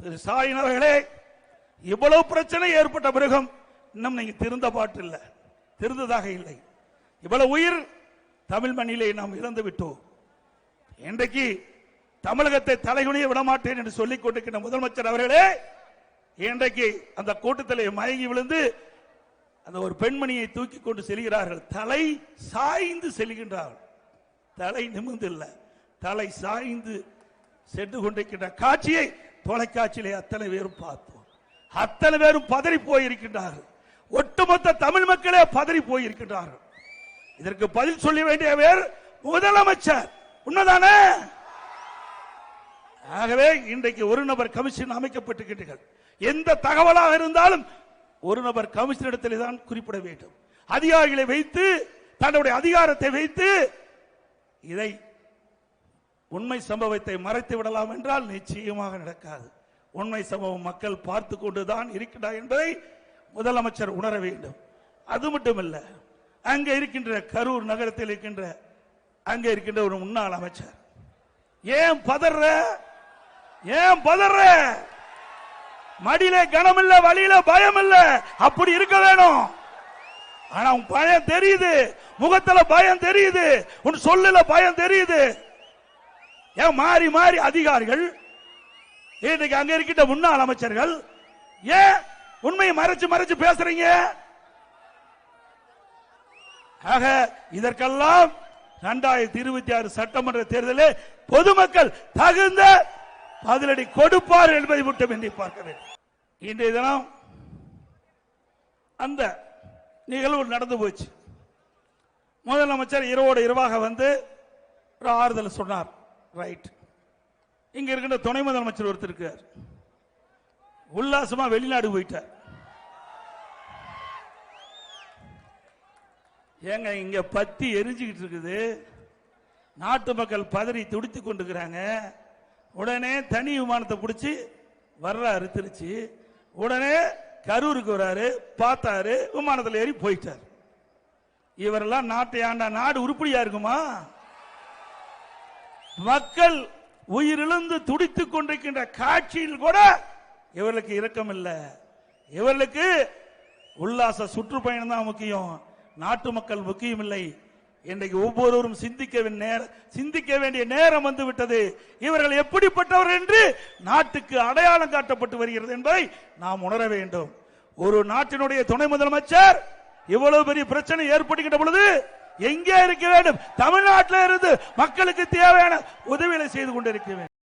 திரு ஸ்டாலின் அவர்களே இவ்வளவு பிரச்சனை ஏற்பட்ட பிறகும் இன்னும் நீங்க திருந்த பாட்டு இல்லை திருந்ததாக இல்லை. இவ்வளவு உயிர் தமிழ் மண்ணிலே நாம் இறந்து விட்டோம். இன்றைக்கு தமிழகத்தை தலைகுனிய விடமாட்டேன் என்று சொல்லிக் கொண்டிருக்கிற முதலமைச்சர் அவர்களே இன்றைக்கு அந்த கூட்டத்திலே மயங்கி விழுந்து அந்த ஒரு பெண்மணியை தூக்கி கொண்டு செல்கிறார்கள். தலை சாய்ந்து செல்கின்றார்கள் தலை நிமிர்ந்து இல்லை தலை சாய்ந்து சென்று கொண்டிருக்கின்ற காட்சியை தொலைக்காட்சியிலே அத்தனை பேரும் பார்த்தோம். அத்தனை பேரும் பதறி போயிருக்கின்றார்கள். ஒட்டுமொத்த தமிழ் மக்களே பதறி போயிருக்கின்றார்கள். இதற்கு பதில் சொல்ல வேண்டிய பேர் முதலமைச்சர். உண்மைதானே? ஆகவே இன்றைக்கு ஒரு நபர் கமிஷன் அமைக்கப்பட்டிருக்கிறீர்கள் எந்த தகவலாக இருந்தாலும் ஒரு நபர் கமிஷன் இடத்திலே தான் குறிப்பிட வேண்டும். அதிகாரிகளை வைத்து தன்னுடைய அதிகாரத்தை வைத்து இதை உண்மை சம்பவத்தை மறைத்து விடலாம் என்றால் நிச்சயமாக நடக்காது. உண்மை சம்பவம் மக்கள் பார்த்து கொண்டுதான் இருக்கிறார் என்பதை முதலமைச்சர் உணர வேண்டும். அது மட்டுமல்ல அங்கே இருக்கின்ற கரூர் நகரத்தில் இருக்கின்ற அங்கே இருக்கின்ற ஒரு முன்னாள் அமைச்சர். ஏன் பதற? ஏன் பதற? மடியில கனம் இல்ல வழியில பயம் இல்ல அப்படி இருக்க வேணும். ஆனா உன் பயம் தெரியுது. முகத்துல பயம் தெரியுது. உன் சொல்லுல பயம் தெரியுது. ஏன் மாறி மாறி அதிகாரிகள் இன்னைக்கு அங்க இருக்கின்ற முன்னாள் அமைச்சர்கள் ஏன் உண்மையை மறைச்சு மறைச்சு பேசுறீங்க? ஆக இதற்கெல்லாம் இரண்டாயிரத்தி இருபத்தி ஆறு சட்டமன்ற தேர்தலில் பொதுமக்கள் தகுந்த பதிலடி கொடுப்பார் என்பதை மட்டும் எண்ணி பார்க்க வேண்டும். இன்றைய தினம் அந்த நிகழ்வு நடந்து போச்சு. முதலமைச்சர் இரவோடு இரவாக வந்து ஒரு ஆறுதல் சொன்னார். ரைட் இங்க இருக்கின்ற துணை முதலமைச்சர் ஒருத்தர் இருக்கார். உல்லாசமா வெளிநாடு போயிட்டார். ஏங்க இங்க பத்தி எரிஞ்சுக்கிட்டு இருக்குது. நாட்டு மக்கள் பதறி துடித்து கொண்டிருக்கிறாங்க. உடனே தனி விமானத்தை பிடிச்சி வர்றாரு திருச்சி. உடனே கரூருக்கு வர்றாரு பார்த்தாரு விமானத்தில் ஏறி போயிட்டார். இவரெல்லாம் நாட்டை ஆண்டா நாடு உருப்படியா இருக்குமா? மக்கள் உயிரிழந்து துடித்துக் கொண்டிருக்கின்ற காட்சியில் கூட இவர்களுக்கு இரக்கம் இல்லை இவர்களுக்கு உல்லாச சுற்றுப்பயணம் தான் முக்கியம். நாட்டு மக்கள் முக்கியம் இல்லை இன்றைக்கு ஒவ்வொருவரும் சிந்திக்க சிந்திக்க வேண்டிய நேரம் வந்து விட்டது. இவர்கள் எப்படிப்பட்டவர் என்று நாட்டுக்கு அடையாளம் காட்டப்பட்டு வருகிறது என்பதை நாம் உணர வேண்டும். ஒரு நாட்டினுடைய துணை முதலமைச்சர் இவ்வளவு பெரிய பிரச்சனை ஏற்படுகின்ற பொழுது எங்கே இருக்க வேண்டும்? தமிழ்நாட்டில் இருந்து மக்களுக்கு தேவையான உதவிகளை செய்து கொண்டிருக்க வேண்டும்.